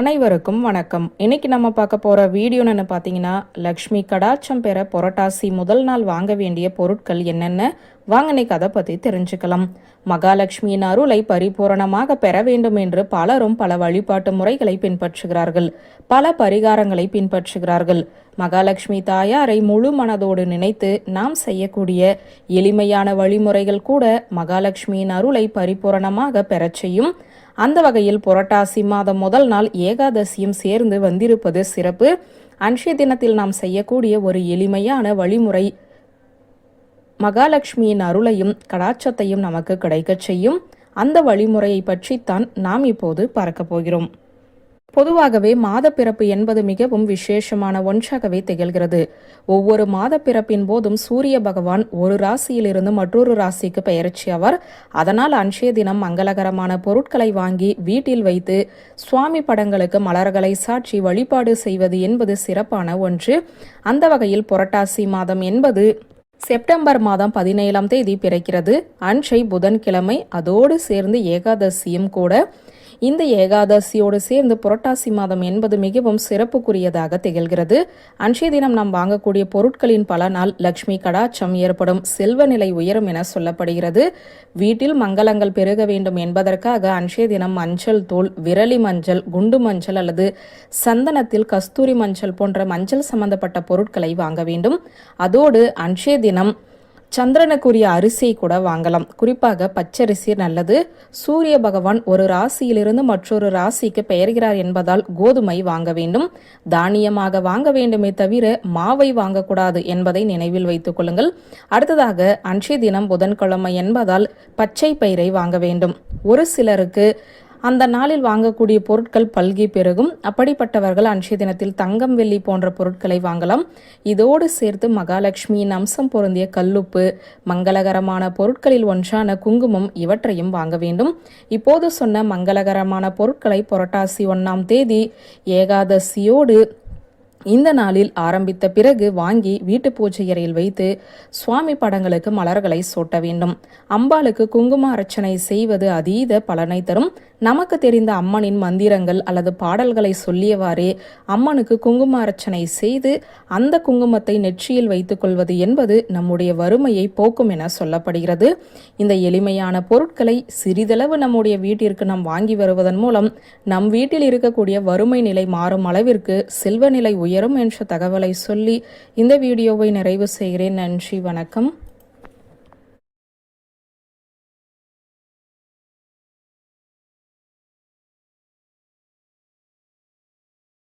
அனைவருக்கும் வணக்கம். இன்னைக்கு நம்ம பார்க்க போகிற வீடியோன்னு பார்த்தீங்கன்னா லக்ஷ்மி கடாட்சம் பெற புரட்டாசி முதல் நாள் வாங்க வேண்டிய பொருட்கள் என்னென்ன? வாங்க கதை பற்றி தெரிஞ்சுக்கலாம். மகாலட்சுமியின் அருளை பரிபூரணமாக பெற வேண்டும் என்று பலரும் பல வழிபாட்டு முறைகளை பின்பற்றுகிறார்கள். பல பரிகாரங்களை பின்பற்றுகிறார்கள். மகாலட்சுமி தாயாரை முழு மனதோடு நினைத்து நாம் செய்யக்கூடிய எளிமையான வழிமுறைகள் கூட மகாலட்சுமியின் அருளை பரிபூரணமாக பெறச் செய்யும். அந்த வகையில் புரட்டாசி மாதம் முதல் நாள் ஏகாதசியும் சேர்ந்து வந்திருப்பது சிறப்பு. அன்றைய தினத்தில் நாம் செய்யக்கூடிய ஒரு எளிமையான வழிமுறை மகாலட்சுமியின் அருளையும் கடாட்சத்தையும் நமக்கு கிடைக்கச் செய்யும் அந்த வழிமுறையை பற்றித்தான் நாம் இப்போது பார்க்க போகிறோம். பொதுவாகவே மாதப்பிறப்பு என்பது மிகவும் விசேஷமான ஒன்றாகவே திகழ்கிறது. ஒவ்வொரு மாதப்பிறப்பின் போதும் சூரிய பகவான் ஒரு ராசியிலிருந்து மற்றொரு ராசிக்கு பெயர்ச்சி அவர் அதனால் அன்றைய தினம் மங்களகரமான பொருட்களை வாங்கி வீட்டில் வைத்து சுவாமி படங்களுக்கு மலர்களை சாட்சி வழிபாடு செய்வது என்பது சிறப்பான ஒன்று. அந்த வகையில் புரட்டாசி மாதம் என்பது செப்டம்பர் மாதம் பதினேழாம் தேதி பிறக்கிறது. அன்ஷை புதன்கிழமை அதோடு சேர்ந்து ஏகாதசியும் கூட இந்த ஏகாதசியோடு சேர்ந்து புரட்டாசி மாதம் என்பது மிகவும் சிறப்புக்குரியதாக திகழ்கிறது. அன்றைய தினம் நாம் வாங்கக்கூடிய பொருட்களின் பலனால் லக்ஷ்மி கடாச்சம் ஏற்படும் செல்வ நிலை உயரும் என சொல்லப்படுகிறது. வீட்டில் மங்களங்கள் பெருக வேண்டும் என்பதற்காக அன்றைய தினம் மஞ்சள் தூள் விரலி மஞ்சள் குண்டு மஞ்சள் அல்லது சந்தனத்தில் கஸ்தூரி மஞ்சள் போன்ற மஞ்சள் சம்பந்தப்பட்ட பொருட்களை வாங்க வேண்டும். அதோடு அன்றைய தினம் சந்திரனுக்குரிய அரிசியை கூட வாங்கலாம். குறிப்பாக பச்சரிசி நல்லது. சூரிய பகவான் ஒரு ராசியிலிருந்து மற்றொரு ராசிக்கு பெயர்கிறார் என்பதால் கோதுமை வாங்க வேண்டும். தானியமாக வாங்க வேண்டுமே தவிர மாவை வாங்கக்கூடாது என்பதை நினைவில் வைத்துக் கொள்ளுங்கள். அடுத்ததாக அன்றைய தினம் புதன்கிழமை என்பதால் பச்சை பயிரை வாங்க வேண்டும். ஒரு சிலருக்கு அந்த நாளில் வாங்கக்கூடிய பொருட்கள் பல்கி பெருகும். அப்படிப்பட்டவர்கள் அன்றைய தினத்தில் தங்கம் வெள்ளி போன்ற பொருட்களை வாங்கலாம். இதோடு சேர்த்து மகாலட்சுமியின் அம்சம் பொருந்திய கல்லுப்பு மங்களகரமான பொருட்களில் ஒன்றான குங்குமம் இவற்றையும் வாங்க வேண்டும். இப்போது சொன்ன மங்களகரமான பொருட்களை புரட்டாசி ஒன்றாம் தேதி ஏகாதசியோடு இந்த நாளில் ஆரம்பித்த பிறகு வாங்கி வீட்டு பூஜை அறையில் வைத்து சுவாமி படங்களுக்கு மலர்களை சூட்ட வேண்டும். அம்பாளுக்கு குங்கும அர்ச்சனை செய்வது அதீத பலனை தரும். நமக்கு தெரிந்த அம்மனின் மந்திரங்கள் அல்லது பாடல்களை சொல்லியவாறே அம்மனுக்கு குங்கும அர்ச்சனை செய்து அந்த குங்குமத்தை நெற்றியில் வைத்துக் கொள்வது என்பது நம்முடைய வறுமையை போக்கும் என சொல்லப்படுகிறது. இந்த எளிமையான பொருட்களை சிறிதளவு நம்முடைய வீட்டிற்கு நாம் வாங்கி வருவதன் மூலம் நம் வீட்டில் இருக்கக்கூடிய வறுமை நிலை மாறும் அளவிற்கு செல்வ நிலை உயரும் என்ற தகவலை சொல்லி இந்த வீடியோவை நிறைவு செய்கிறேன். நன்றி வணக்கம்.